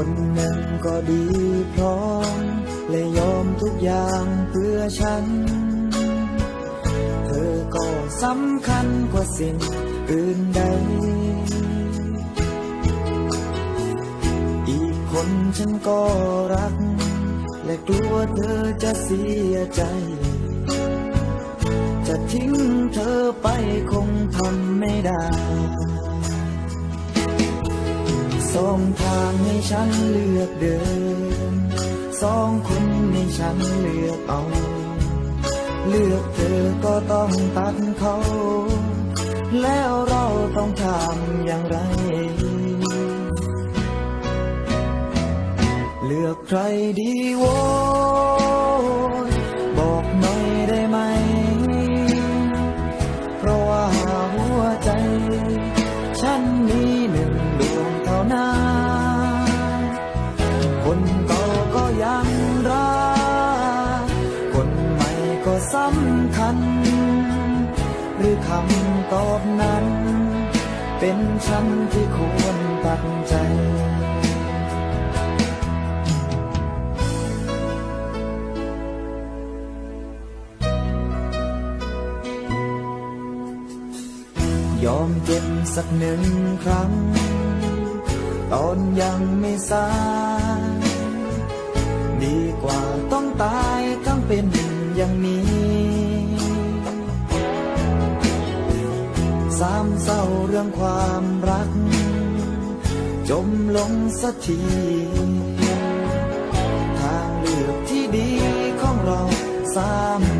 คนหนึ่งก็ดีพร้อม และยอมทุกอย่างเพื่อฉัน เธอก็สำคัญกว่าสิ่งอื่นใด อีกคนฉันก็รัก และกลัวเธอจะเสียใจ จะทิ้งเธอไปคงทำไม่ได้ องทางให้ฉันเลือกเดิน สองคนให้ฉันเลือกเอา เลือกเธอก็ต้องตัดเขา แล้วเราต้องทำอย่างไร เลือกใครดีวะ หรือคำตอบนั้น เป็นฉันที่ควรตัดใจยอมเจ็บสักหนึ่งครั้ง ตอนยังไม่สายดีกว่าต้องตายทั้งเป็นอย่างนี้ รื่องความรัก จมลงสักที ทางเลือกที่ดีของเราสาม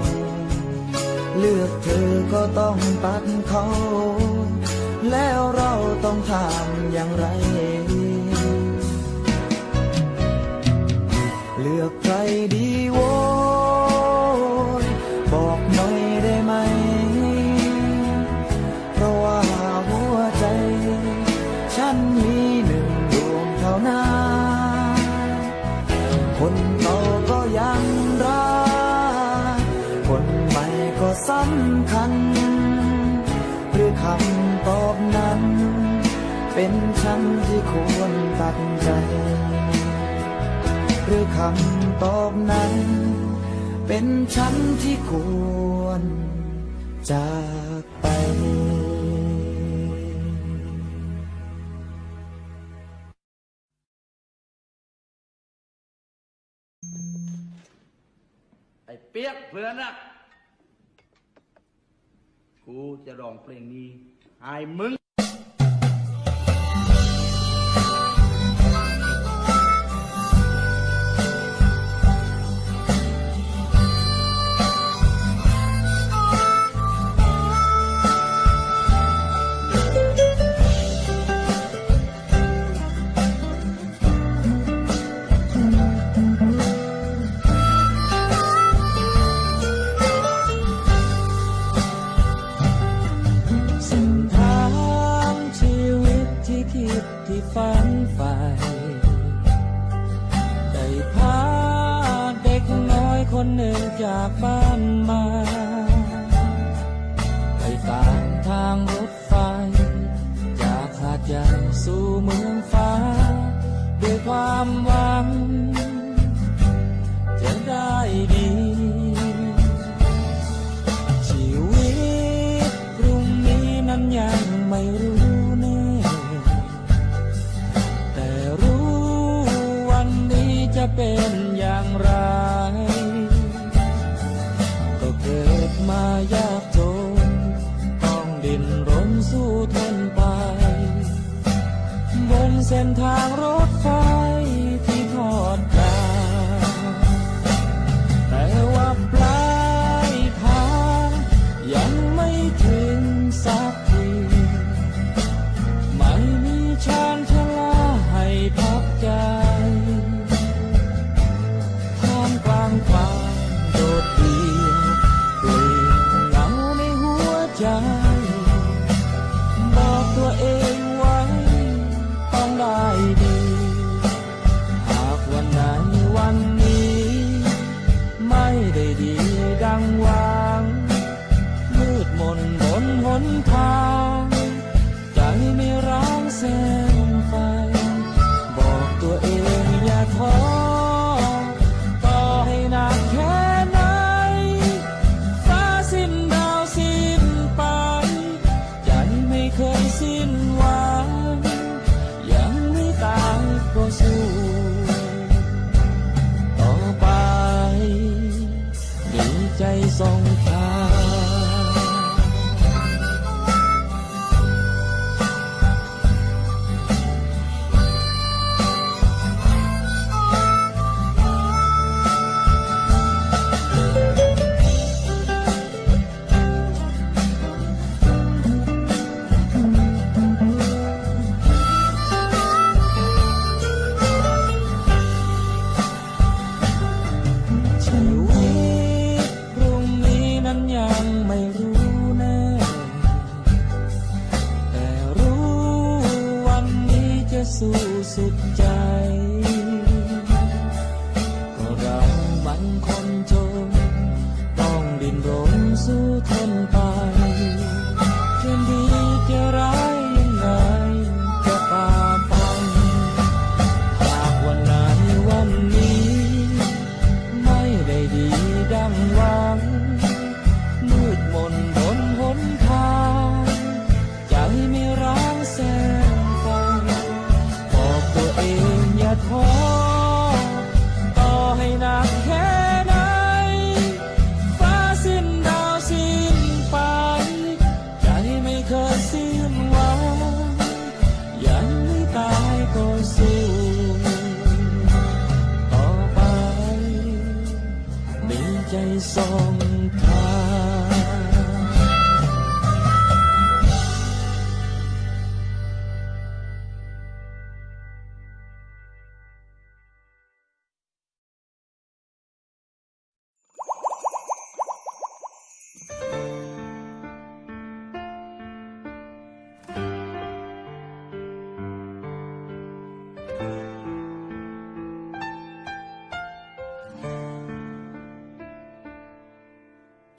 เอาเลือกเธอก็ต้องตัดเขา แล้วเราต้องทำอย่างไร คำตอบนั้น เป็นฉันที่ควรตัดใจ หรือคำตอบนั้น เป็นฉันที่ควรจากไปไอ้เปียกเพื่อนนะ กูจะร้องเพลงนี้ให้มึง ความหวัง จะได้ดี ชีวิตพรุ่งนี้นั้นยังไม่รู้แน่แต่รู้วันนี้จะเป็นอย่างไร ก็เกิดมายากจน ต้องดิ้นรนสู้ทนไป บนเส้นทางรถไฟ สู้สุดใจ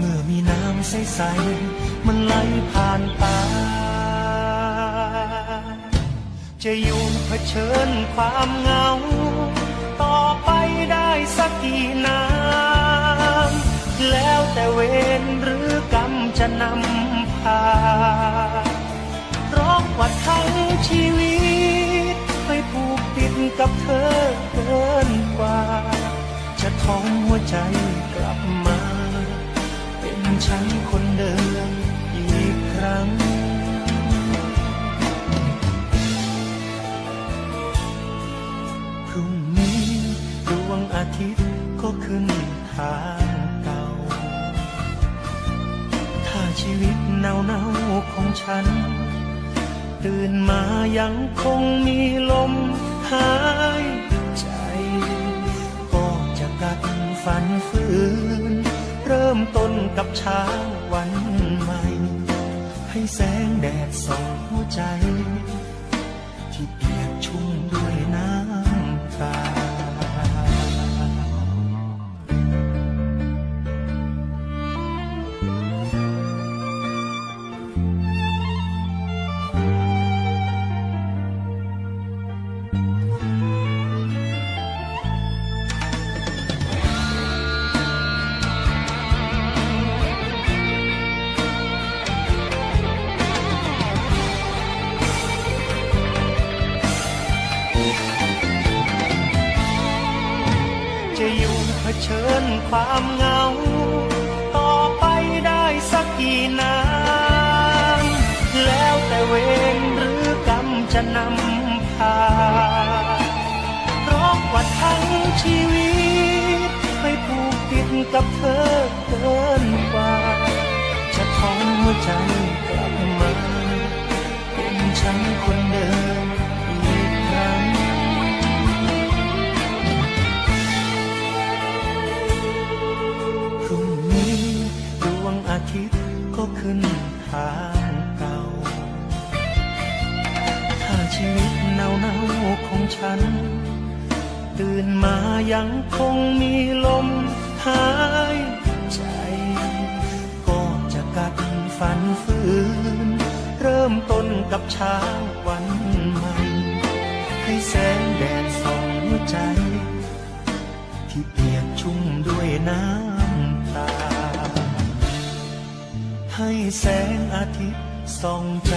เมื่อมีน้ำใสๆมันไหลผ่านตา จะอยู่เผชิญความเหงา ต่อไปได้สักกี่น้ำแล้วแต่เวรหรือกรรมจะนำพาเพราะว่าทั้งชีวิตไปผูกติดกับเธอเกินกว่า จะท้องหัวใจกลับมา ฉันคนเดิมอีกครั้ง พรุ่งนี้ดวงอาทิตย์ก็ขึ้นทางเก่า ถ้าชีวิตเนาเนาของฉัน ตื่นมายังคงมีลมหาย ต้นกับเช้าวันใหม่ ให้แสงแดดส่องหัวใจ ที่เปียกชุ่มด้วยน้ำตา ความเหงา ต่อไปได้สักกี่น้ำแล้วแต่เวรหรือกรรมจะนำพาเพราะว่าทั้งชีวิตไปผูกติดกับเธอเกินกว่า จะท้องหัวใจกลับมาเป็นฉันคนเดิ ขึ้นทางเก่า ถ้าชีวิตเนาเนาของฉัน ตื่นมายังคงมีลมหายใจ ก็จะกัดฝันฝืน เริ่มต้นกับเช้าวันใหม่ ให้แสงแดดส่องหัวใจ ที่เปียกชุ่มด้วยน้ำ ให้แสงอาทิตย์ส่องใจ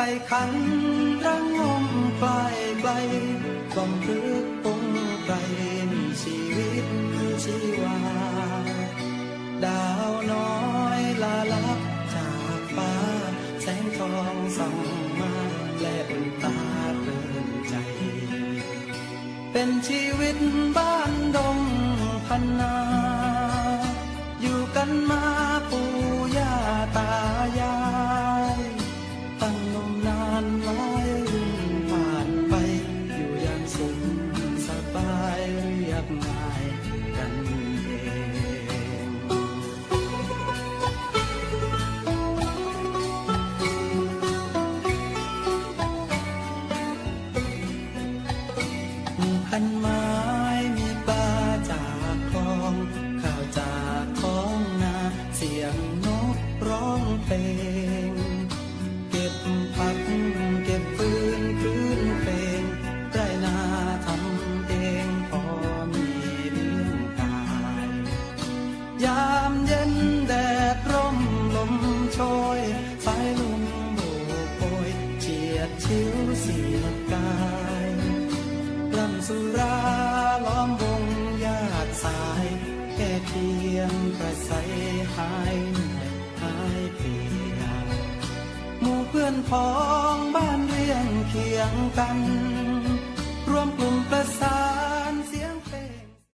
ก่ขันรังงมไกลไกลกล่อมพลึกปงไกลมีชีวิตชีวา ดาวน้อยลาลับจากฟ้า แสงทองส่องมาและตาเรินใจ เป็นชีวิตบ้านดงพันนา อยู่กันมาามเย็นแดดร่มลมโชยสายลมโบกโบยเฉียดชิวเสียดกายกล่ำสุราล้อมวงญาติสาย แค่เพียงกระใสหายหายเพลียหมู่เพื่อนพ้องบ้านเรียงเคียงกัน รวมกลุ่มประสาน